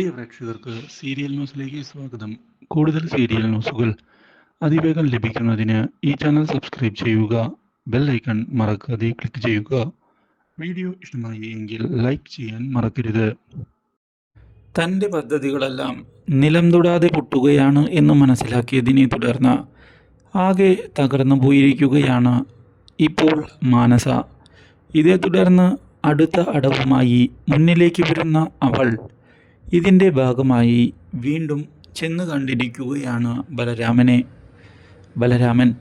പ്രിയ പ്രേക്ഷകർക്ക് സീരിയൽ ന്യൂസിലേക്ക് സ്വാഗതം. കൂടുതൽ സീരിയൽ ന്യൂസുകൾ അതിവേഗം ലഭിക്കുന്നതിന് ഈ ചാനൽ സബ്സ്ക്രൈബ് ചെയ്യുക ബെൽ ഐക്കൺ മറക്കാതെ ക്ലിക്ക് ചെയ്യുക. വീഡിയോ ഇഷ്ടമായി എങ്കിൽ ലൈക്ക് ചെയ്യാൻ മറക്കരുത്. തന്റെ പദ്ധതികളെല്ലാം നിലം തൊടാതെ പൊട്ടുകയാണ് എന്ന് മനസ്സിലാക്കിയതിനെ തുടർന്ന് ആകെ തകർന്നു പോയിരിക്കുകയാണ് ഇപ്പോൾ മാനസ. ഇതേ തുടർന്ന് അടുത്ത അടവുമായി മുന്നിലേക്ക് വരുന്ന അവൾ ഇതിന്റെ ഭാഗമായി വീണ്ടും ചെന്നു കണ്ടിരിക്കുകയാണ് ബലരാമനെ. ബലരാമൻ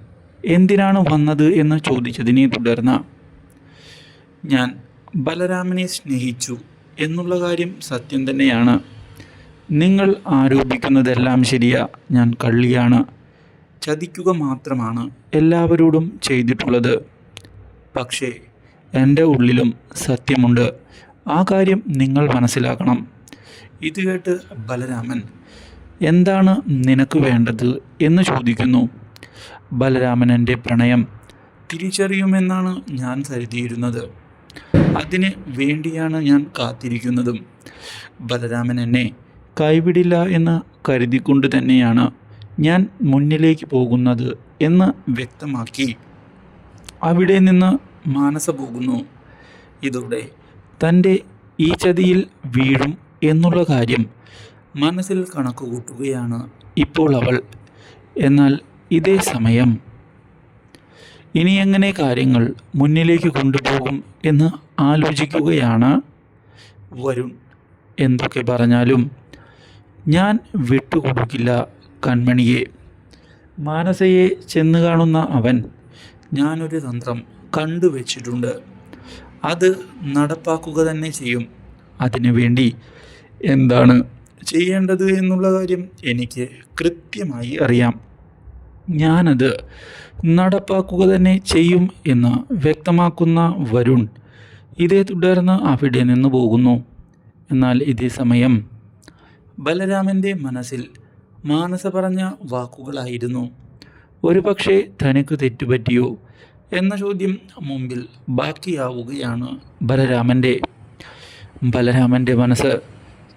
എന്തിനാണ് വന്നത്? എന്ന് ചോദിച്ചതിനെ തുടർന്ന് ഞാൻ ബലരാമനെ സ്നേഹിച്ചു എന്നുള്ള കാര്യം സത്യം തന്നെയാണ്. നിങ്ങൾ ആരോപിക്കുന്നതെല്ലാം ശരിയാ. ഞാൻ കള്ളിയാണ്. ചതിക്കുക മാത്രമാണ് എല്ലാവരോടും ചെയ്തിട്ടുള്ളത്. പക്ഷേ എന്റെ ഉള്ളിലും സത്യമുണ്ട്. ആ കാര്യം നിങ്ങൾ മനസ്സിലാക്കണം. ഇത് കേട്ട് ബലരാമൻ എന്താണ് നിനക്ക് വേണ്ടത്? എന്ന് ചോദിക്കുന്നു. ബലരാമൻ എന്റെ പ്രണയം തിരിച്ചറിയുമെന്നാണ് ഞാൻ കരുതിയിരുന്നത്. അതിന് വേണ്ടിയാണ് ഞാൻ കാത്തിരിക്കുന്നതും. ബലരാമൻ എന്നെ കൈവിടില്ല എന്ന് കരുതിക്കൊണ്ട് തന്നെയാണ് ഞാൻ മുന്നിലേക്ക് പോകുന്നത് എന്ന് വ്യക്തമാക്കി. അവിടെ നിന്ന് മാനസ പോകുന്നു. ഇതോടെ തന്റെ ഈ ചതിയിൽ വീഴും എന്നുള്ള കാര്യം മനസ്സിൽ കണക്ക് കൂട്ടുകയാണ് ഇപ്പോൾ അവൾ. എന്നാൽ ഇതേ സമയം ഇനി എങ്ങനെ കാര്യങ്ങൾ മുന്നിലേക്ക് കൊണ്ടുപോകും എന്ന് ആലോചിക്കുകയാണ് വരുൺ. എന്തൊക്കെ പറഞ്ഞാലും ഞാൻ വിട്ടുകൊടുക്കില്ല കൺമണിയെ. മാനസയെ ചെന്ന് കാണുന്ന അവൻ ഞാനൊരു തന്ത്രം കണ്ടുവച്ചിട്ടുണ്ട്. അത് നടപ്പാക്കുക തന്നെ ചെയ്യും. അതിനുവേണ്ടി എന്താണ് ചെയ്യേണ്ടത് എന്നുള്ള കാര്യം എനിക്ക് കൃത്യമായി അറിയാം. ഞാനത് നടപ്പാക്കുക തന്നെ ചെയ്യും എന്ന് വ്യക്തമാക്കുന്ന വരുൺ ഇതേ തുടർന്ന് അവിടെ നിന്ന് പോകുന്നു. എന്നാൽ ഇതേ സമയം ബലരാമന്റെ മനസ്സിൽ മാനസ പറഞ്ഞ വാക്കുകളായിരുന്നു. ഒരു പക്ഷേ തനിക്ക് തെറ്റുപറ്റിയോ എന്ന ചോദ്യം മുമ്പിൽ ബാക്കിയാവുകയാണ് ബലരാമന്റെ ബലരാമന്റെ മനസ്സ്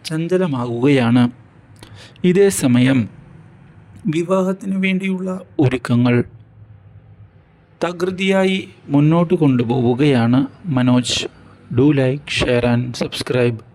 ചഞ്ചലമാകുകയാണ്. ഇതേ സമയം വിവാഹത്തിനു വേണ്ടിയുള്ള ഒരുക്കങ്ങൾ തകൃതിയായി മുന്നോട്ട് കൊണ്ടുപോവുകയാണ് Manoj. Do like share and subscribe.